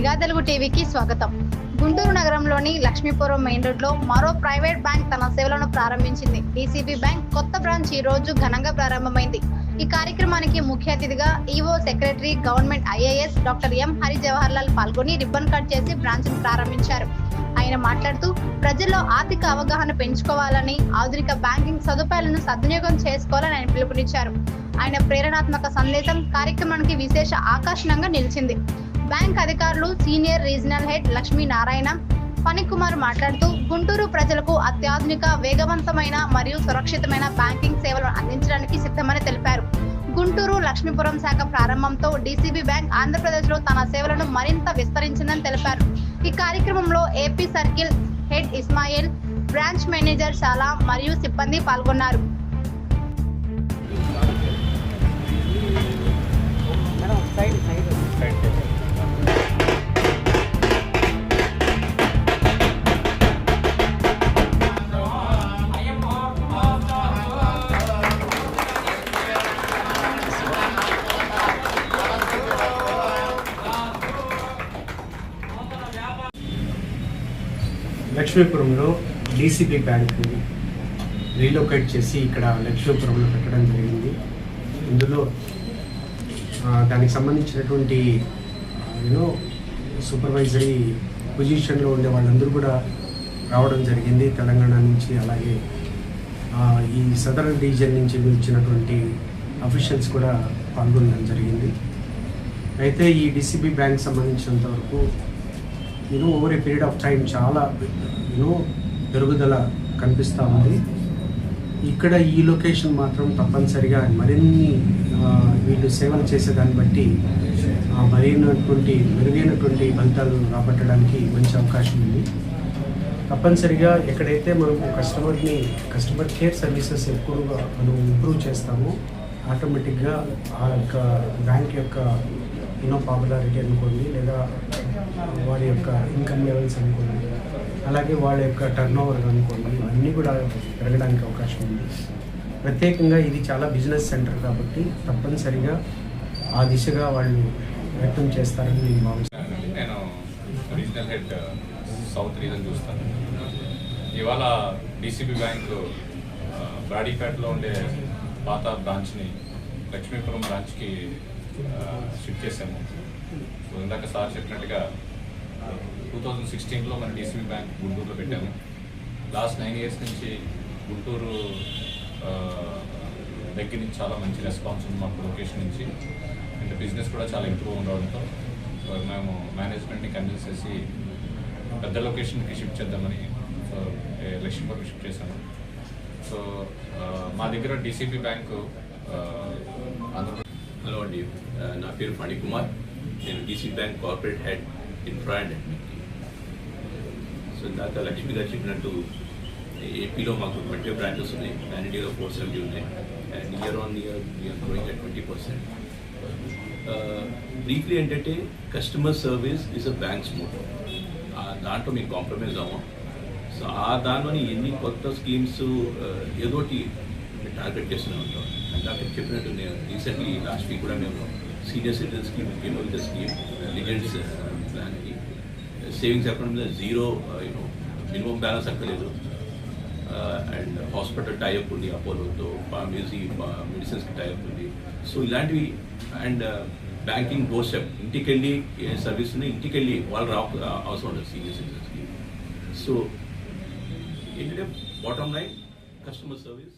నిఘా తెలుగు టీవీకి స్వాగతం. గుంటూరు నగరంలోని లక్ష్మీపురం మెయిన్ రోడ్లో మరో ప్రైవేట్ బ్యాంక్ తన సేవలను ప్రారంభించింది. డీసీబీ బ్యాంక్ కొత్త బ్రాంచ్ ఈ రోజు ఘనంగా ప్రారంభమైంది. ఈ కార్యక్రమానికి ముఖ్య అతిథిగా EO secretary government IAS doctor M Hari Jawahar Lal పాల్గొని రిబ్బన్ కట్ చేసి బ్రాంచ్ ప్రారంభించారు. ఆయన మాట్లాడుతూ ప్రజల్లో ఆర్థిక అవగాహన పెంచుకోవాలని ఆధునిక బ్యాంకింగ్ సదుపాయాలను సద్వినియోగం చేసుకోవాలని ఆయన పిలుపునిచ్చారు. ఆయన ప్రేరణాత్మక సందేశం కార్యక్రమానికి విశేష ఆకర్షణంగా నిలిచింది. బ్యాంక్ అధికారులు senior regional head Lakshmi Narayana Phanikumar మాట్లాడుతూ గుంటూరు ప్రజలకు అత్యాధునిక వేగవంతమైన మరియు సురక్షితమైన బ్యాంకింగ్ సేవలను అందించడానికి సిద్ధమని తెలిపారు. గుంటూరు లక్ష్మీపురం శాఖ ప్రారంభంతో డీసీబీ బ్యాంక్ ఆంధ్రప్రదేశ్లో తన సేవలను మరింత విస్తరించిందని తెలిపారు. ఈ కార్యక్రమంలో AP circle head Ismail branch manager శాలా మరియు సిబ్బంది పాల్గొన్నారు. లక్ష్మీపురంలో డీసీబీ బ్యాంకు రీలొకేట్ చేసి ఇక్కడ లక్ష్మీపురంలో పెట్టడం జరిగింది. ఇందులో దానికి సంబంధించినటువంటి యూనో సూపర్వైజరీ పొజిషన్లో ఉండే వాళ్ళందరూ కూడా రావడం జరిగింది. తెలంగాణ నుంచి అలాగే ఈ సదరన్ రీజియన్ నుంచి వచ్చినటువంటి అఫీషియల్స్ కూడా పాల్గొనడం జరిగింది. అయితే ఈ డిసిబి బ్యాంక్ సంబంధించినంత వరకు you know over a period of time చాలా యూనో పెరుగుదల కనిపిస్తూ ఉంది. ఇక్కడ ఈ లొకేషన్ మాత్రం తప్పనిసరిగా మరిన్ని వీళ్ళు సేవలు చేసేదాన్ని బట్టి మరైనటువంటి మరినటువంటి మెరుగైనటువంటి ఫలితాలు రాబట్టడానికి మంచి అవకాశం ఉంది. తప్పనిసరిగా ఎక్కడైతే మనం కస్టమర్ని కస్టమర్ కేర్ సర్వీసెస్ ఎక్కువగా మనం ఇంప్రూవ్ చేస్తామో ఆటోమేటిక్గా ఆ యొక్క బ్యాంక్ యొక్క యూనో పాపులారిటీ అనుకోండి లేదా వారి యొక్క ఇన్కమ్ లెవెల్స్ అనుకోండి అలాగే వాళ్ళ యొక్క టర్న్ ఓవర్ అనుకోండి అన్నీ కూడా పెరగడానికి అవకాశం ఉంది. ప్రత్యేకంగా ఇది చాలా బిజినెస్ సెంటర్ కాబట్టి తప్పనిసరిగా ఆ దిశగా వాళ్ళు వ్యక్తం చేస్తారని నేను భావిస్తాను నేను రీజనల్ హెడ్ సౌత్ రీజన్ చూస్తాను. ఇవాళ డీసీబీ బ్యాంక్ బ్రాడీపేటలో ఉండే పాత బ్రాంచ్ని లక్ష్మీపురం బ్రాంచ్కి షిఫ్ట్ చేసాము సో ఇందాక సార్ చెప్పినట్టుగా టూ థౌజండ్ సిక్స్టీన్లో మన డీసీబీ బ్యాంక్ గుంటూరులో పెట్టాము. లాస్ట్ నైన్ ఇయర్స్ నుంచి గుంటూరు దగ్గర నుంచి చాలా మంచి రెస్పాన్స్ ఉంది మాకు లొకేషన్ నుంచి. అండ్ బిజినెస్ కూడా చాలా ఇంప్రూవ్ ఉండడంతో సో మేము మేనేజ్మెంట్ని కన్విన్స్ చేసి పెద్ద లొకేషన్కి షిఫ్ట్ చేద్దామని సో ఏ లక్ష్మీపురం షిఫ్ట్ చేశాము. సో మా దగ్గర డీసీపీ బ్యాంకు హలో అండి నా పేరు ఫణికుమార్. నేను DC bank corporate head infra and so ఇందాక లక్ష్మి గారు చెప్పినట్టు ఏపీలో మాకు ట్వంటీ బ్రాంచెస్ ఉన్నాయి. పాన్ ఇండియాలో ఫోర్ సెవెంటీ ఉన్నాయి. And year on year year growing at twenty percent briefly ఏంటంటే customer service is a bank's motto దాంట్లో మేము కాంప్రమైజ్ అవ్వం సో ఆ దానిలోని ఎన్ని కొత్త స్కీమ్స్ uh, ఏదోటి టార్గెట్ చేస్తూనే ఉంటాం. ఇందాక చెప్పినట్టు నేను రీసెంట్లీ లాస్ట్ వీక్ కూడా మేము senior citizen scheme you know with scheme plan savings account మీద zero you know minimum balance అక్కర్లేదు. అండ్ హాస్పిటల్ టైప్ ఉంది అపోలోతో ఫార్మసీ మెడిసిన్స్కి టైప్ ఉంది. సో ఇలాంటివి and banking uh, doorstep ఇంటికి వెళ్ళి సర్వీస్ ఉంది ఇంటికి వెళ్ళి వాళ్ళు రా అవసరం ఉండదు సీనియర్ సిటిజన్స్కి. సో ఏంటంటే బాటమ్ లైన్ కస్టమర్ సర్వీస్